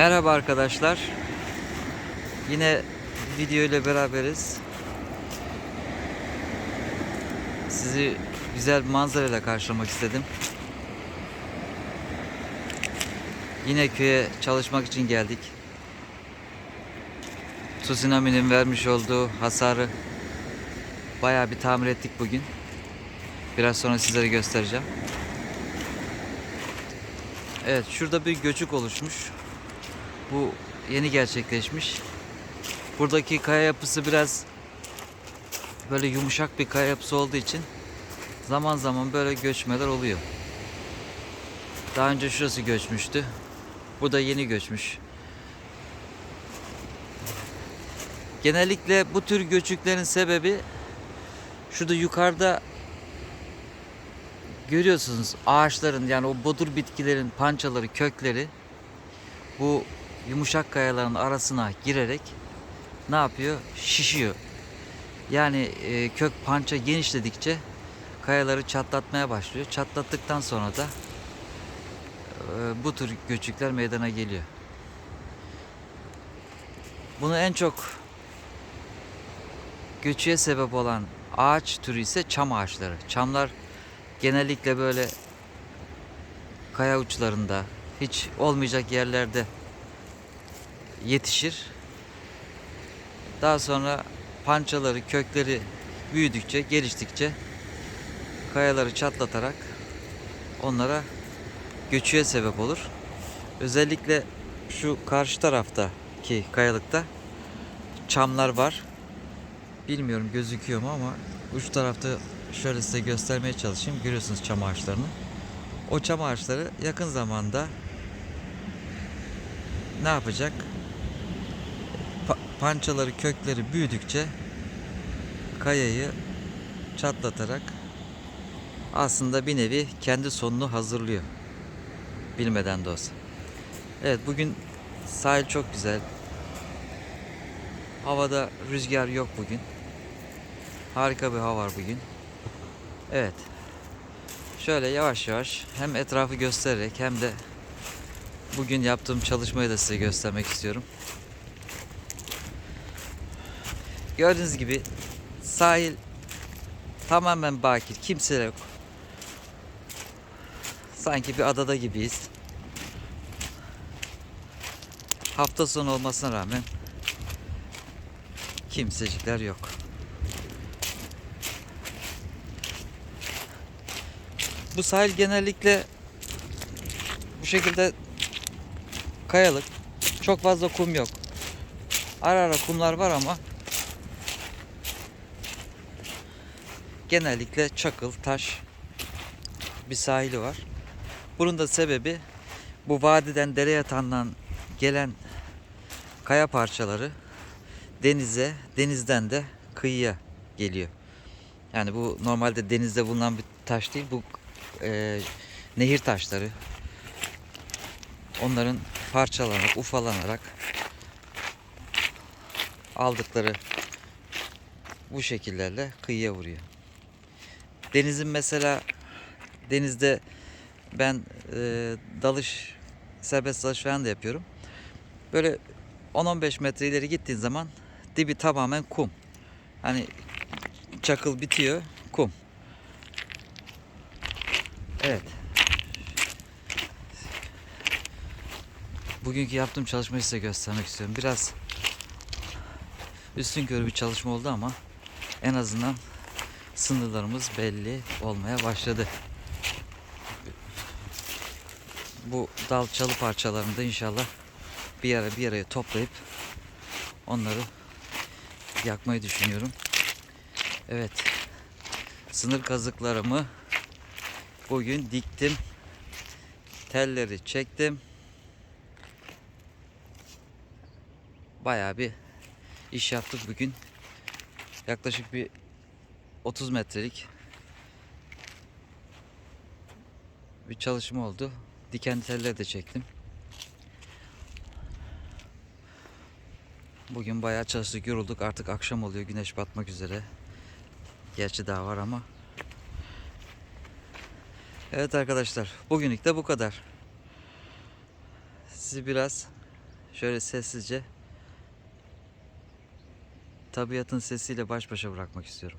Merhaba arkadaşlar. Yine video ile beraberiz. Sizi güzel bir manzarayla karşılamak istedim. Yine köye çalışmak için geldik. Tsunami'nin vermiş olduğu hasarı bayağı bir tamir ettik bugün. Biraz sonra sizlere göstereceğim. Evet şurada bir göçük oluşmuş. Bu yeni gerçekleşmiş. Buradaki kaya yapısı biraz böyle yumuşak bir kaya yapısı olduğu için zaman zaman böyle göçmeler oluyor. Daha önce şurası göçmüştü. Bu da yeni göçmüş. Genellikle bu tür göçüklerin sebebi şurada yukarıda görüyorsunuz ağaçların yani o bodur bitkilerin pançaları, kökleri bu yumuşak kayaların arasına girerek ne yapıyor? Şişiyor. Yani e, kök pança genişledikçe kayaları çatlatmaya başlıyor. Çatlattıktan sonra da e, bu tür göçükler meydana geliyor. Bunu en çok göçüye sebep olan ağaç türü ise çam ağaçları. Çamlar genellikle böyle kaya uçlarında hiç olmayacak yerlerde yetişir. Daha sonra pançaları, kökleri büyüdükçe, geliştikçe kayaları çatlatarak onlara göçüye sebep olur. Özellikle şu karşı taraftaki kayalıkta çamlar var. Bilmiyorum gözüküyor mu ama uç tarafta şöyle size göstermeye çalışayım. Görüyorsunuz çam ağaçlarını. O çam ağaçları yakın zamanda ne yapacak? Pa- pançaları, kökleri büyüdükçe kayayı çatlatarak aslında bir nevi kendi sonunu hazırlıyor. Bilmeden de olsa. Evet bugün sahil çok güzel. Havada rüzgar yok bugün. Harika bir hava var bugün. Evet. Şöyle yavaş yavaş hem etrafı göstererek hem de bugün yaptığım çalışmayı da size göstermek istiyorum. Gördüğünüz gibi sahil tamamen bakir. Kimse yok. Sanki bir adada gibiyiz. Hafta sonu olmasına rağmen kimsecikler yok. Bu sahil genellikle bu şekilde kayalık. Çok fazla kum yok. Ara ara kumlar var ama genellikle çakıl, taş bir sahili var. Bunun da sebebi bu vadiden dere yatağından gelen kaya parçaları denize, denizden de kıyıya geliyor. Yani bu normalde denizde bulunan bir taş değil. Bu e, nehir taşları. Onların parçalanarak, ufalanarak aldıkları bu şekillerle kıyıya vuruyor. Denizin mesela denizde ben e, dalış serbest dalış falan da yapıyorum. Böyle 10-15 metre ileri gittiğin zaman dibi tamamen kum. Hani çakıl bitiyor, kum. Evet. Bugünkü yaptığım çalışmayı size göstermek istiyorum. Biraz üstün körü bir çalışma oldu ama en azından sınırlarımız belli olmaya başladı. Bu dal çalı parçalarını da inşallah bir ara bir araya toplayıp onları yakmayı düşünüyorum. Evet. Sınır kazıklarımı bugün diktim. Telleri çektim. Bayağı bir iş yaptık bugün. Yaklaşık bir 30 metrelik bir çalışma oldu. Diken telleri de çektim. Bugün bayağı çalıştık, yorulduk. Artık akşam oluyor. Güneş batmak üzere. Gerçi daha var ama. Evet arkadaşlar. Bugünlük de bu kadar. Sizi biraz şöyle sessizce tabiatın sesiyle baş başa bırakmak istiyorum.